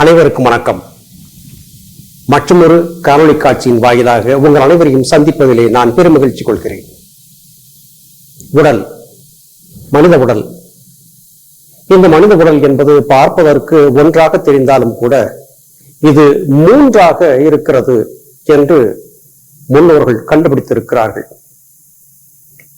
அனைவருக்கும் வணக்கம். மற்றொரு காணொலி காட்சியின் வாயிலாக உங்கள் அனைவரையும் சந்திப்பதிலே நான் பெருமகிழ்ச்சி கொள்கிறேன். உடல் மனித உடல். இந்த மனித உடல் என்பது பார்ப்பதற்கு ஒன்றாக தெரிந்தாலும் கூட இது மூன்றாக இருக்கிறது என்று முன்னோர்கள் கண்டுபிடித்திருக்கிறார்கள்.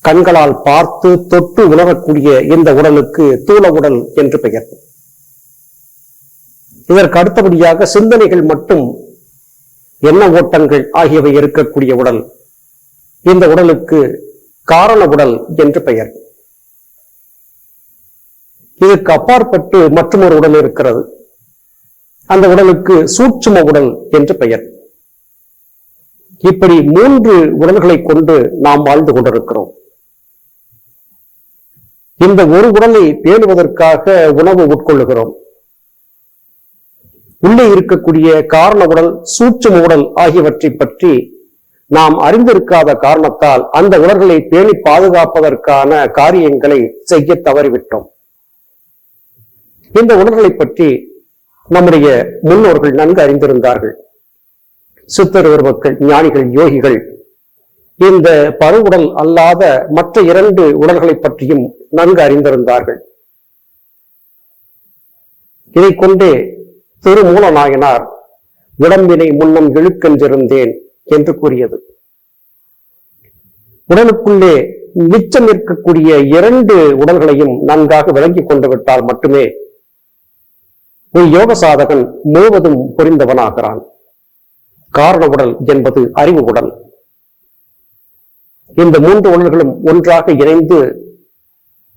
கண்களால் பார்த்து தொட்டு உணரக்கூடிய இந்த உடலுக்கு தூள உடல் என்று பெயர். இதற்கு அடுத்தபடியாக சிந்தனைகள் மட்டும் எண்ண ஓட்டங்கள் ஆகியவை இருக்கக்கூடிய உடல். இந்த உடலுக்கு காரண உடல் என்று பெயர். இதற்கு அப்பாற்பட்டு மற்றொரு உடல் இருக்கிறது. அந்த உடலுக்கு சூட்சும உடல் என்று பெயர். இப்படி மூன்று உடல்களை கொண்டு நாம் வாழ்ந்து கொண்டிருக்கிறோம். இந்த ஒரு உடலை பேணுவதற்காக உணவு உட்கொள்ளுகிறோம். உள்ளே இருக்கக்கூடிய காரண உடல் சூட்சம உடல் ஆகியவற்றை பற்றி நாம் அறிந்திருக்காத காரணத்தால் அந்த உடல்களை பேணி பாதுகாப்பதற்கான காரியங்களை செய்ய தவறிவிட்டோம். இந்த உடல்களை பற்றி நம்முடைய முன்னோர்கள் நன்கு அறிந்திருந்தார்கள். சித்தர் மக்கள் ஞானிகள் யோகிகள் இந்த பருவுடல் அல்லாத மற்ற இரண்டு உடல்களை பற்றியும் நன்கு அறிந்திருந்தார்கள். இதை கொண்டே திருமூல நாயனார் உடம்பினை முன்னம் இழுக்கென்றிருந்தேன் என்று கூறியது. உடலுக்குள்ளே மிச்சம் இருக்கக்கூடிய இரண்டு உடல்களையும் நன்காக விளங்கி கொண்டு விட்டால் மட்டுமே ஒரு யோக சாதகன் முழுவதும் புரிந்தவனாகிறான். காரண உடல் என்பது அறிவு உடல். இந்த மூன்று உடல்களும் ஒன்றாக இணைந்து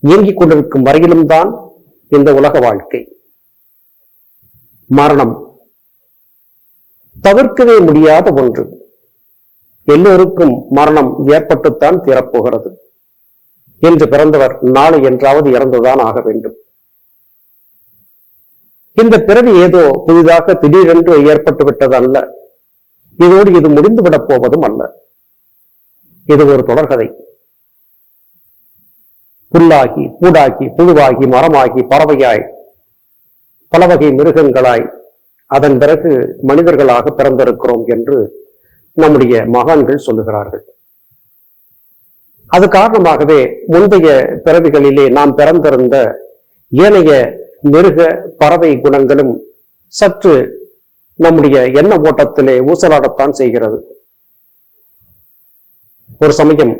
இயங்கிக் கொண்டிருக்கும் வரையிலும் தான் இந்த உலக வாழ்க்கை. மரணம். தவிர்க்கவே முடியாத ஒன்று. எல்லோருக்கும் மரணம் ஏற்பட்டுத்தான் தீரப்போகிறது. என்று பிறந்தவர் நாளை என்றாவது இறந்துதான் ஆக வேண்டும். இந்த பிறவி ஏதோ புதிதாக திடீரென்று ஏற்பட்டு விட்டது அல்ல. இதோடு இது முடிந்துவிடப் போவதும் அல்ல. இது ஒரு தொடர்கதை. புல்லாகி பூடாகி புழுவாகி மரமாகி பறவையாய் பல வகை மிருகங்களாய் அதன் பிறகு மனிதர்களாக பிறந்திருக்கிறோம் என்று நம்முடைய மகான்கள் சொல்லுகிறார்கள். அது காரணமாகவே முந்தைய பிறவிகளிலே நாம் பிறந்திருந்த ஏனைய மிருக பறவை குணங்களும் சற்று நம்முடைய எண்ண ஓட்டத்திலே ஊசலாடத்தான் செய்கிறது. ஒரு சமயம்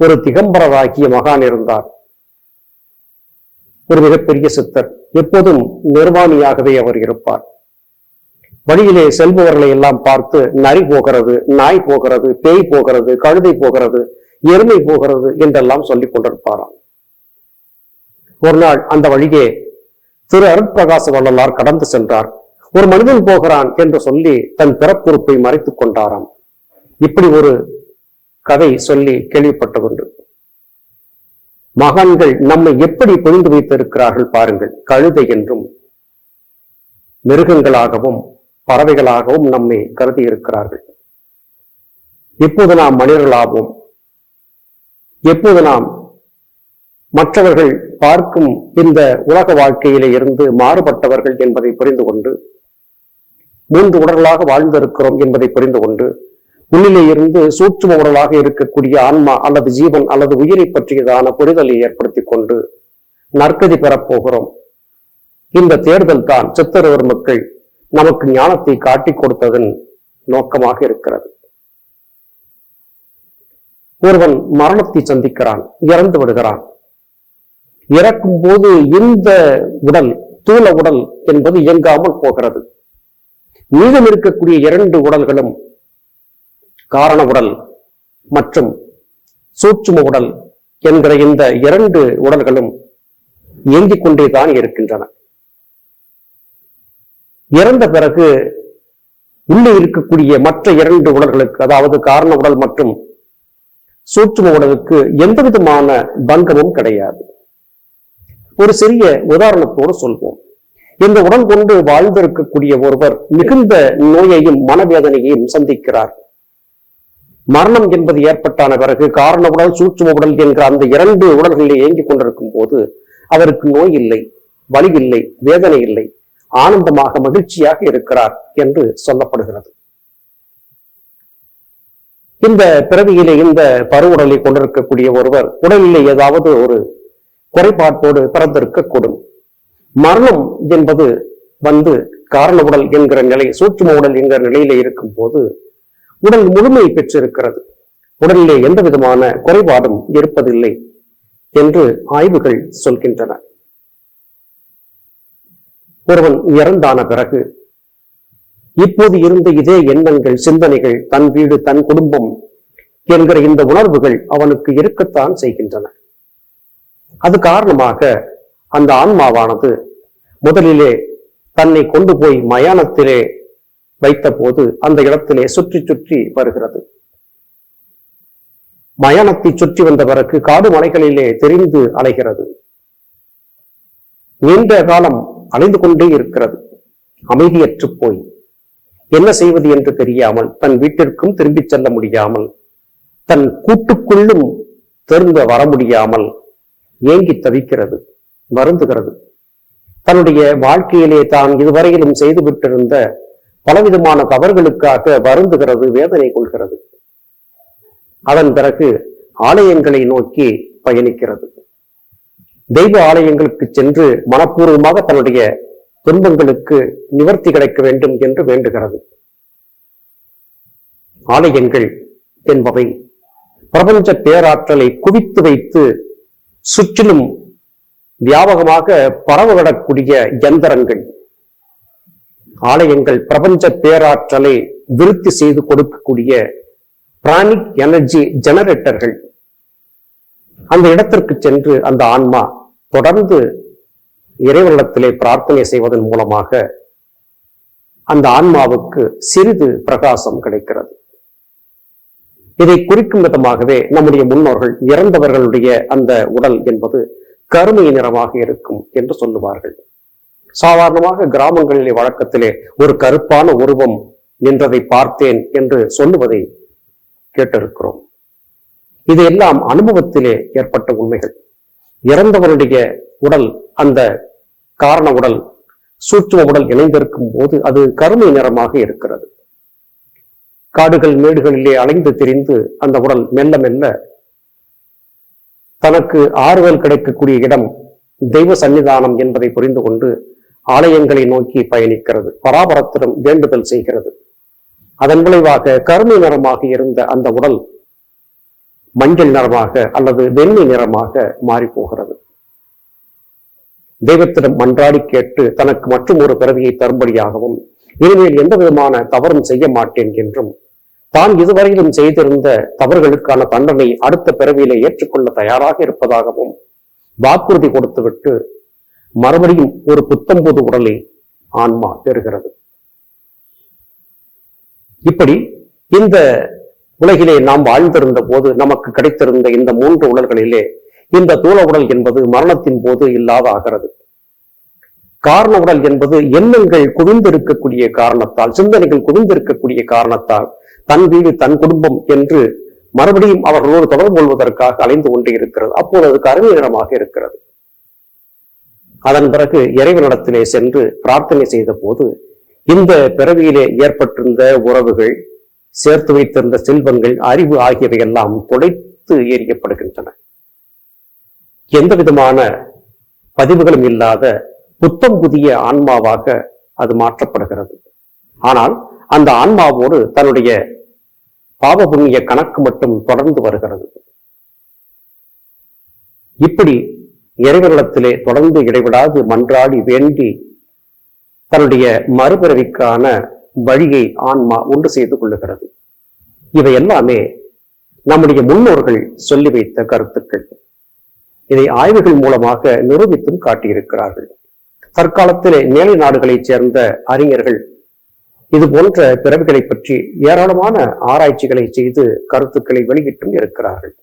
ஒரு திகம்பரராகிய மகான் இருந்தார். ஒரு மிகப்பெரிய சித்தர். எப்போதும் நிர்வாணியாகவே அவர் இருப்பார். வழியிலே செல்பவர்களை எல்லாம் பார்த்து நரி போகிறது நாய் போகிறது பேய் போகிறது கழுதை போகிறது எருமை போகிறது என்றெல்லாம் சொல்லிக் கொண்டிருப்பாராம். ஒரு நாள் அந்த வழியே திரு அருட்பிரகாச வள்ளலார் கடந்து சென்றார். ஒரு மனிதன் போகிறான் என்று சொல்லி தன் பிறப்புறுப்பை மறைத்துக் கொண்டாராம். இப்படி ஒரு கதை சொல்லி கேள்விப்பட்டதுண்டு. மகான்கள் நம்மை எப்படி புரிந்து வைத்திருக்கிறார்கள் பாருங்கள். கழுதை என்றும் மிருகங்களாகவும் பறவைகளாகவும் நம்மை கருதி இருக்கிறார்கள். எப்போது நாம் மனிதர்களாவோம்? எப்போது நாம் மற்றவர்கள் பார்க்கும் இந்த உலக வாழ்க்கையிலே இருந்து மாறுபட்டவர்கள் என்பதை புரிந்து கொண்டு மூன்று உடல்களாக வாழ்ந்திருக்கிறோம் என்பதை புரிந்து கொண்டு உள்ளிலே இருந்து சூட்சும உடலாக இருக்கக்கூடிய ஆன்மா அல்லது ஜீவன் அல்லது உயிரை பற்றியதான புரிதலை ஏற்படுத்தி கொண்டு நற்கதி பெறப்போகிறோம் இந்த தேர்தல் தான் சித்தரவர் மக்கள் நமக்கு ஞானத்தை காட்டி கொடுத்ததன் நோக்கமாக இருக்கிறது. ஒருவன் மரணத்தை சந்திக்கிறான் இறந்து விடுகிறான். இறக்கும் போது இந்த உடல் தூள உடல் என்பது இயங்காமல் போகிறது. மீதம் இருக்கக்கூடிய இரண்டு உடல்களும் காரண உடல் மற்றும் சூட்சும உடல் என்கிற இந்த இரண்டு உடல்களும் இயங்கிக் கொண்டேதான் இருக்கின்றன. இறந்த பிறகு உள்ளே இருக்கக்கூடிய மற்ற இரண்டு உடல்களுக்கு அதாவது காரண உடல் மற்றும் சூட்சும உடலுக்கு எந்த விதமான பங்கமும் கிடையாது. ஒரு சிறிய உதாரணத்தோடு சொல்வோம். இந்த உடல் கொண்டு வாழ்ந்திருக்கக்கூடிய ஒருவர் மிகுந்த நோயையும் மனவேதனையையும் சந்திக்கிறார். மரணம் என்பது ஏற்பட்டான பிறகு காரண உடல் சூட்சும உடல் என்கிற அந்த இரண்டு உடல்களில் இயங்கிக் கொண்டிருக்கும் போது அவருக்கு நோய் இல்லை வலி இல்லை வேதனை இல்லை. ஆனந்தமாக மகிழ்ச்சியாக இருக்கிறார் என்று சொல்லப்படுகிறது. இந்த பிறவியிலே இந்த பருவுடலை கொண்டிருக்கக்கூடிய ஒருவர் உடலிலே ஏதாவது ஒரு குறைபாட்டோடு பிறந்திருக்கக்கூடும். மரணம் என்பது வந்து காரண உடல் என்கிற நிலை சூட்சும உடல் என்கிற நிலையிலே இருக்கும் போது உடல் முழுமை பெற்றிருக்கிறது. உடலிலே எந்த விதமான குறைபாடும் இருப்பதில்லை என்று ஆய்வுகள் சொல்கின்றன. ஒருவன் இறந்தான பிறகு இப்போது இருந்த இதே எண்ணங்கள் சிந்தனைகள் தன் வீடு தன் குடும்பம் என்கிற இந்த உணர்வுகள் அவனுக்கு இருக்கத்தான் செய்கின்றன. அது காரணமாக அந்த ஆன்மாவானது முதலிலே தன்னை கொண்டு போய் மயானத்திலே வைத்த போது அந்த இடத்திலே சுற்றி சுற்றி வருகிறது. மயானத்தை சுற்றி வந்த பிறகு காடு மலைகளிலே தெரிந்து அலைகிறது. நீண்ட காலம் அலைந்து கொண்டே இருக்கிறது. அமைதியற்று போய் என்ன செய்வது என்று தெரியாமல் தன் வீட்டிற்கும் திரும்பிச் செல்ல முடியாமல் தன் கூட்டுக்குள்ளும் திரும்ப வர முடியாமல் ஏங்கி தவிக்கிறது வருந்துகிறது. தன்னுடைய வாழ்க்கையிலே தான் இதுவரையிலும் செய்துவிட்டிருந்த பலவிதமான தவறுகளுக்காக வருந்துகிறது வேதனை கொள்கிறது. அதன் பிறகு ஆலயங்களை நோக்கி பயணிக்கிறது. தெய்வ ஆலயங்களுக்கு சென்று மனப்பூர்வமாக தன்னுடைய துன்பங்களுக்கு நிவர்த்தி கிடைக்க வேண்டும் என்று வேண்டுகிறது. ஆலயங்கள் என்பவை பிரபஞ்ச பேராற்றலை குவித்து வைத்து சுற்றிலும் வியாபகமாக பரவவிடக்கூடிய யந்திரங்கள் ஆலயங்கள் பிரபஞ்ச பேராற்றலை விருத்தி செய்து கொடுக்கக்கூடிய பிராணிக் எனர்ஜி ஜெனரேட்டர்கள். அந்த இடத்திற்கு சென்று அந்த ஆன்மா தொடர்ந்து இறைவனிடத்திலே பிரார்த்தனை செய்வதன் மூலமாக அந்த ஆன்மாவுக்கு சிறிது பிரகாசம் கிடைக்கிறது. இதை குறிக்கும் விதமாகவே நம்முடைய முன்னோர்கள் இறந்தவர்களுடைய அந்த உடல் என்பது கருமை நிறமாக இருக்கும் என்று சொல்லுவார்கள். சாதாரணமாக கிராமங்களிலே வழக்கத்திலே ஒரு கருப்பான உருவம் நின்றதை பார்த்தேன் என்று சொல்லுவதை கேட்டிருக்கிறோம். இது எல்லாம் அனுபவத்திலே ஏற்பட்ட உண்மைகள். இறந்தவருடைய உடல் அந்த காரண உடல் சூட்சும உடல் இணைந்திருக்கும் போது அது கருமை நிறமாக இருக்கிறது. காடுகள் மேடுகளிலே அலைந்து திரிந்து அந்த உடல் மெல்ல மெல்ல தனக்கு ஆறுதல் கிடைக்கக்கூடிய இடம் தெய்வ சன்னிதானம் என்பதை புரிந்து கொண்டு ஆலயங்களை நோக்கி பயணிக்கிறது பராபரத்திடம் வேண்டுதல் செய்கிறது. அதன் விளைவாக கருமை நிறமாக இருந்த அந்த உடல் மஞ்சள் நிறமாக அல்லது வெண்மை நிறமாக மாறி போகிறது தெய்வத்திடம் மன்றாடி கேட்டு தனக்கு மற்றும் ஒரு பிறவியை தரும்படியாகவும் இனிமேல் எந்த விதமான தவறும் செய்ய மாட்டேன் என்றும் தான் இதுவரையிலும் செய்திருந்த தவறுகளுக்கான தண்டனை அடுத்த பிறவியிலே ஏற்றுக்கொள்ள தயாராக இருப்பதாகவும் வாக்குறுதி கொடுத்துவிட்டு மறுபடியும் ஒரு புத்தம்புது உடலை ஆன்மா பெறுகிறது. இப்படி இந்த உலகிலே நாம் வாழ்ந்திருந்த போது நமக்கு கிடைத்திருந்த இந்த மூன்று உடல்களிலே இந்த தூள உடல் என்பது மரணத்தின் போது இல்லாத ஆகிறது. காரண உடல் என்பது எண்ணங்கள் குவிந்திருக்கக்கூடிய காரணத்தால் சிந்தனைகள் குவிந்திருக்கக்கூடிய காரணத்தால் தன் வீடு தன் குடும்பம் என்று மறுபடியும் அவர்களோடு தொடர்பு கொள்வதற்காக அலைந்து கொண்டே இருக்கிறது. அப்போது அது கருமையிடமாக இருக்கிறது. அதன் பிறகு இறைவனிடத்திலே சென்று பிரார்த்தனை செய்த போது இந்த பிறவியிலே ஏற்பட்டிருந்த உறவுகள் சேர்த்து வைத்திருந்த செல்வங்கள் அறிவு ஆகியவை எல்லாம் துடைத்து எரியப்படுகின்றன எந்த விதமான பதிவுகளும் இல்லாத புத்தம் புதிய ஆன்மாவாக அது மாற்றப்படுகிறது. ஆனால் அந்த ஆன்மாவோடு தன்னுடைய பாவ புண்ணிய கணக்கு மட்டும் தொடர்ந்து வருகிறது. இப்படி இறைவனிடத்திலே தொடர்ந்து இடைவிடாது மன்றாடி வேண்டி தன்னுடைய மறுபிறவிக்கான வழியை ஆன்மா உண்டு செய்து கொள்ளுகிறது. இவை எல்லாமே நம்முடைய முன்னோர்கள் சொல்லி வைத்த கருத்துக்கள். இதை ஆய்வுகள் மூலமாக நிரூபித்தும் காட்டியிருக்கிறார்கள். தற்காலத்திலே மேலை நாடுகளைச் சேர்ந்த அறிஞர்கள் இது போன்ற பிறவிகளை பற்றி ஏராளமான ஆராய்ச்சிகளை செய்து கருத்துக்களை வெளியிட்டும் இருக்கிறார்கள்.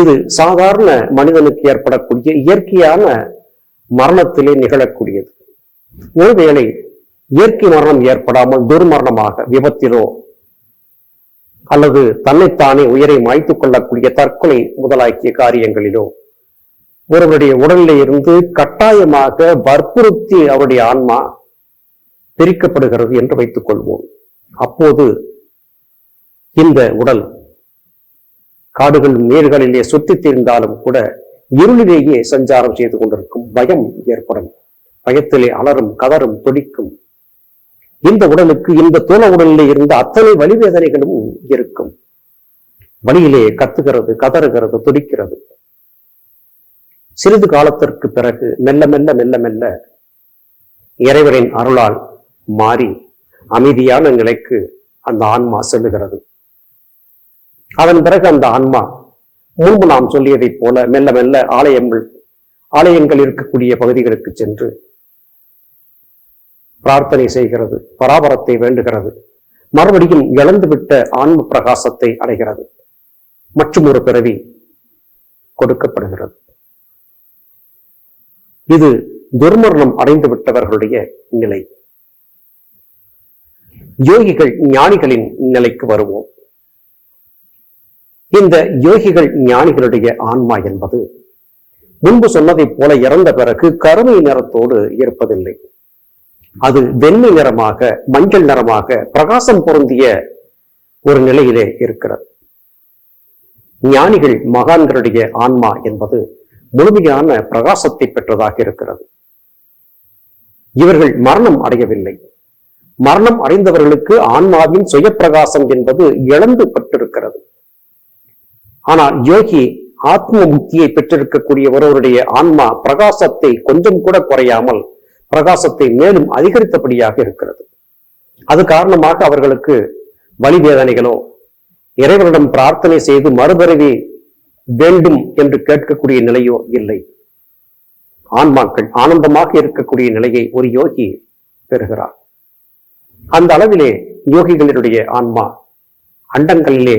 இது சாதாரண மனிதனுக்கு ஏற்படக்கூடிய இயற்கையான மரணத்திலே நிகழக்கூடியது. ஒருவேளை இயற்கை மரணம் ஏற்படாமல் துர்மரணமாக விபத்திலோ அல்லது தன்னைத்தானே உயிரை மாய்த்துக் கொள்ளக்கூடிய தற்கொலை முதலாக்கிய காரியங்களிலோ ஒருவருடைய உடலில் இருந்து கட்டாயமாக வற்புறுத்தி அவருடைய ஆன்மா பிரிக்கப்படுகிறது என்று வைத்துக் கொள்வோம். அப்போது இந்த உடல் காடுகள் நீர்களிலே சுத்தி திரிந்தாலும் கூட இருளிலேயே சஞ்சாரம் செய்து கொண்டிருக்கும் பயம் ஏற்படும். பயத்திலே அலறும் கதறும் துடிக்கும். இந்த உடலுக்கு இந்த தோல உடலிலே இருந்த அத்தனை வலிவேதனைகளும் இருக்கும். வழியிலே கத்துகிறது கதறுகிறது துடிக்கிறது. சிறிது காலத்திற்கு பிறகு மெல்ல மெல்ல மெல்ல மெல்ல இறைவரின் அருளால் மாறி அமைதியான நிலைக்கு அந்த ஆன்மா செல்லுகிறது. அதன் பிறகு அந்த ஆன்மா முன்பு நாம் சொல்லியதைப் போல மெல்ல மெல்ல ஆலயங்கள் ஆலயங்கள் இருக்கக்கூடிய பகுதிகளுக்கு சென்று பிரார்த்தனை செய்கிறது பராபரத்தை வேண்டுகிறது. மறுபடியும் இழந்துவிட்ட ஆன்ம பிரகாசத்தை அடைகிறது. மற்றும் ஒரு பிறவி கொடுக்கப்படுகிறது. இது துர்மரணம் அடைந்து விட்டவர்களுடைய நிலை. யோகிகள் ஞானிகளின் நிலைக்கு வருவோம். இந்த யோகிகள் ஞானிகளுடைய ஆன்மா என்பது. முன்பு சொன்னதைப் போல இறந்த பிறகு கருமை நிறத்தோடு இருப்பதில்லை. அது வெண்மை நிறமாக மஞ்சள் நிறமாக பிரகாசம் பொருந்திய ஒரு நிலையிலே இருக்கிறது. ஞானிகள் மகான்களுடைய ஆன்மா என்பது முழுமையான பிரகாசத்தை பெற்றதாக இருக்கிறது. இவர்கள் மரணம் அடையவில்லை. மரணம் அடைந்தவர்களுக்கு ஆன்மாவின் சுயப்பிரகாசம் என்பது இழந்து பட்டிருக்கிறது. ஆனால் யோகி ஆத்ம முக்தியை பெற்றிருக்கக்கூடிய ஒருவருடைய ஆன்மா பிரகாசத்தை கொஞ்சம் கூட குறையாமல் பிரகாசத்தை மேலும் அதிகரித்தபடியாக இருக்கிறது. அது காரணமாக அவர்களுக்கு வலி வேதனைகளோ இறைவனிடம் பிரார்த்தனை செய்து மறுபிறவி வேண்டும் என்று கேட்கக்கூடிய நிலையோ இல்லை. ஆன்மாக்கள் ஆனந்தமாக இருக்கக்கூடிய நிலையை ஒரு யோகி பெறுகிறார். அந்த அளவிலே யோகிகளினுடைய ஆன்மா அண்டங்களிலே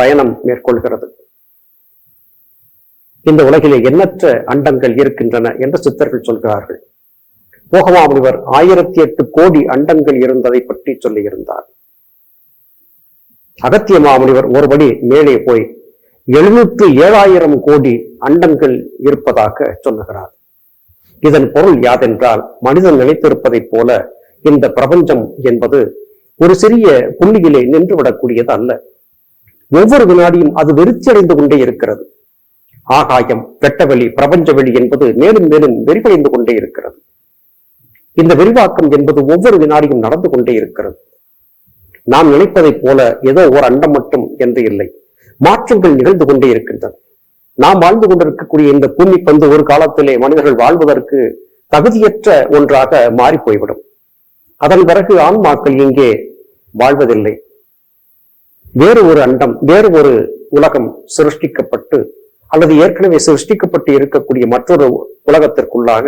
பயணம் மேற்கொள்கிறது. இந்த உலகிலே எண்ணற்ற அண்டங்கள் இருக்கின்றன என்று சித்தர்கள் சொல்கிறார்கள். போகமாமுனிவர் ஆயிரத்தி எட்டு கோடி அண்டங்கள் இருந்ததை பற்றி சொல்லியிருந்தார். அகத்திய மாமுனிவர் ஒருபடி மேலே போய் எழுநூற்று ஏழாயிரம் கோடி அண்டங்கள் இருப்பதாக சொல்லுகிறார். இதன் பொருள் யாதென்றால் மனிதன் நினைத்திருப்பதைப் போல இந்த பிரபஞ்சம் என்பது ஒரு சிறிய புள்ளியிலே நின்று விடக்கூடியது அல்ல. ஒவ்வொரு வினாடியும் அது வெறிச்சடைந்து கொண்டே இருக்கிறது. ஆகாயம் வெட்டவெளி பிரபஞ்ச வெளி என்பது மேலும் மேலும் விரிவடைந்து கொண்டே இருக்கிறது. இந்த விரிவாக்கம் என்பது ஒவ்வொரு வினாடியும் நடந்து கொண்டே இருக்கிறது. நாம் நினைப்பதைப் போல ஏதோ ஒரு அண்டம் மட்டும் என்று இல்லை. மாற்றங்கள் நிகழ்ந்து கொண்டே இருக்கின்றன. நாம் வாழ்ந்து கொண்டிருக்கக்கூடிய இந்த பூமி பந்து ஒரு காலத்திலே மனிதர்கள் வாழ்வதற்கு தகுதியற்ற ஒன்றாக மாறி போய்விடும் அதன் பிறகு ஆன்மாக்கள் இங்கே வாழ்வதில்லை. வேறு ஒரு அண்டம் வேறு ஒரு உலகம் சிருஷ்டிக்கப்பட்டு அல்லது ஏற்கனவே சிருஷ்டிக்கப்பட்டு இருக்கக்கூடிய மற்றொரு உலகத்திற்குள்ளாக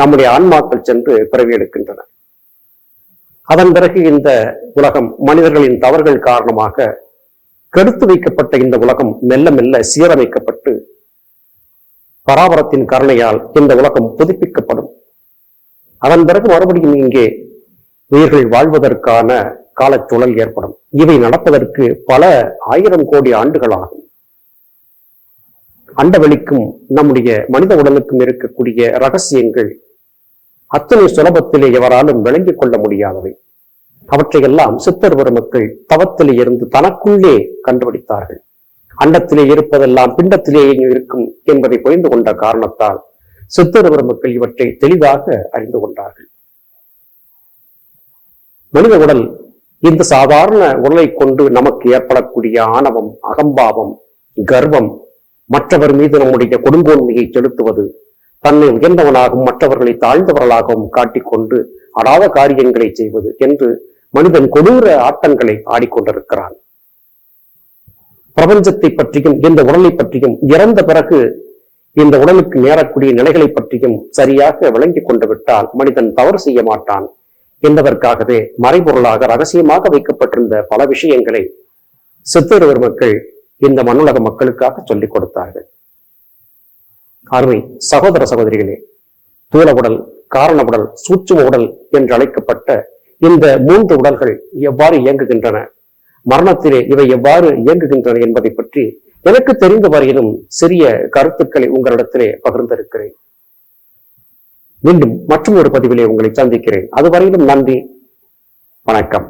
நம்முடைய ஆன்மாக்கள் சென்று பிறவி எடுக்கின்றன. அதன் பிறகு இந்த உலகம் மனிதர்களின் தவறுகள் காரணமாக கெடுத்து வைக்கப்பட்ட இந்த உலகம் மெல்ல மெல்ல சீரமைக்கப்பட்டு பராபரத்தின் கருணையால் இந்த உலகம் புதுப்பிக்கப்படும். அதன் பிறகு மறுபடியும் இங்கே உயிர்கள் வாழ்வதற்கான காலச்சூழல் ஏற்படும். இவை நடப்பதற்கு பல ஆயிரம் கோடி ஆண்டுகளாகும் அண்டவெளிக்கும் நம்முடைய மனித உடலுக்கும் இருக்கக்கூடிய ரகசியங்கள் அத்தனை சுலபத்திலே எவராலும் விளங்கிக் கொள்ள முடியாதவை. அவற்றையெல்லாம் சித்தர் பெருமக்கள் தவத்திலே இருந்து தனக்குள்ளே கண்டுபிடித்தார்கள். அண்டத்திலே இருப்பதெல்லாம் பிண்டத்திலேயே இருக்கும் என்பதை புரிந்து கொண்ட காரணத்தால் சித்தர் பெருமக்கள் இவற்றை தெளிவாக அறிந்து கொண்டார்கள். மனித உடல் இந்த சாதாரண உடலை கொண்டு நமக்கு ஏற்படக்கூடிய ஆணவம் அகம்பாவம் கர்வம் மற்றவர் மீது நம்முடைய கொடுங்கோன்மையை செலுத்துவது தன்னை உயர்ந்தவனாகவும் மற்றவர்களை தாழ்ந்தவர்களாகவும் காட்டிக்கொண்டு அடாத காரியங்களை செய்வது என்று மனிதன் கொடூர ஆட்டங்களை ஆடிக்கொண்டிருக்கிறான். பிரபஞ்சத்தை பற்றியும் இந்த உடலை பற்றியும் இறந்த பிறகு இந்த உடலுக்கு நேரக்கூடிய நிலைகளை பற்றியும் சரியாக விளங்கி கொண்டு விட்டால் மனிதன் தவறு செய்ய மாட்டான். என்பதற்காகவே மறைபொருளாக ரகசியமாக வைக்கப்பட்டிருந்த பல விஷயங்களை சித்தருவர் மக்கள் இந்த மண்ணுலக மக்களுக்காக சொல்லிக் கொடுத்தார்கள். அருமை சகோதர சகோதரிகளே தூள உடல் காரண உடல் சூட்சும உடல் என்று அழைக்கப்பட்ட இந்த மூன்று உடல்கள் எவ்வாறு இயங்குகின்றன? மரணத்திலே இவை எவ்வாறு இயங்குகின்றன என்பதை பற்றி எனக்கு தெரிந்த வரையிலும் சிறிய கருத்துக்களை உங்களிடத்திலே பகிர்ந்திருக்கிறேன். மீண்டும் மற்றும் ஒரு பதிவிலே உங்களை சந்திக்கிறேன். அதுவரையிலும் நன்றி வணக்கம்.